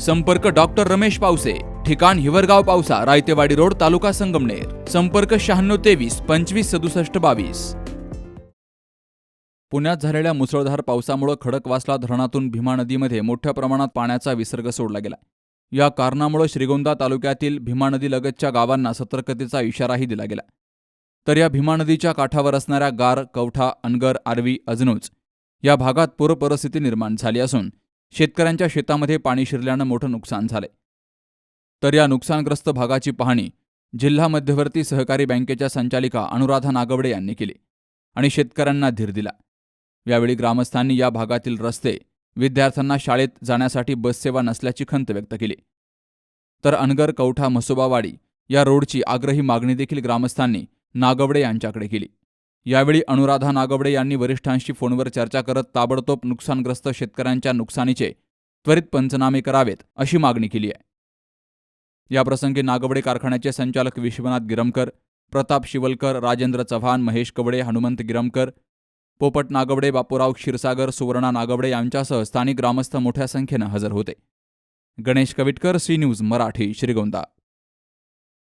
संपर्क डॉक्टर रमेश पावसे ठिकाण हिवरगाव पावसा रायतेवाडी रोड तालुका संगमनेर. संपर्क शहाण्णव तेवीस पंचवीस सदुसष्ट बावीस. पुण्यात झालेल्या मुसळधार पावसामुळे खडकवासला धरणातून भीमा नदीमध्ये मोठ्या प्रमाणात पाण्याचा विसर्ग सोडला गेला. या कारणामुळे श्रीगोंदा तालुक्यातील भीमा नदी लगतच्या गावांना सतर्कतेचा इशाराही दिला गेला. तर या भीमा नदीच्या काठावर असणाऱ्या गार कवठा अनगर आर्वी अजनूज या भागात पूरपरिस्थिती निर्माण झाली असून शेतकऱ्यांच्या शेतामध्ये पाणी शिरल्यानं मोठं नुकसान झालंय. तर या नुकसानग्रस्त भागाची पाहणी जिल्हा मध्यवर्ती सहकारी बँकेच्या संचालिका अनुराधा नागवडे यांनी केली आणि शेतकऱ्यांना धीर दिला. यावेळी ग्रामस्थांनी या भागातील रस्ते विद्यार्थ्यांना शाळेत जाण्यासाठी बससेवा नसल्याची खंत व्यक्त केली. तर अनगर कवठा म्हसोबावाडी या रोडची आग्रही मागणी देखील ग्रामस्थांनी नागवडे यांच्याकडे केली. यावेळी अनुराधा नागवडे यांनी वरिष्ठांशी फोनवर चर्चा करत ताबडतोब नुकसानग्रस्त शेतकऱ्यांच्या नुकसानीचे त्वरित पंचनामे करावेत अशी मागणी केली आहे. याप्रसंगी नागवडे कारखान्याचे संचालक विश्वनाथ गिरमकर प्रताप शिवलकर राजेंद्र चव्हाण महेश कवडे हनुमंत गिरमकर पोपट नागवडे बापूराव क्षीरसागर सुवर्णा नागवडे यांच्यासह स्थानिक ग्रामस्थ मोठ्या संख्येनं हजर होते. Ganesh Kavitkar C news Marathi Shrigonda.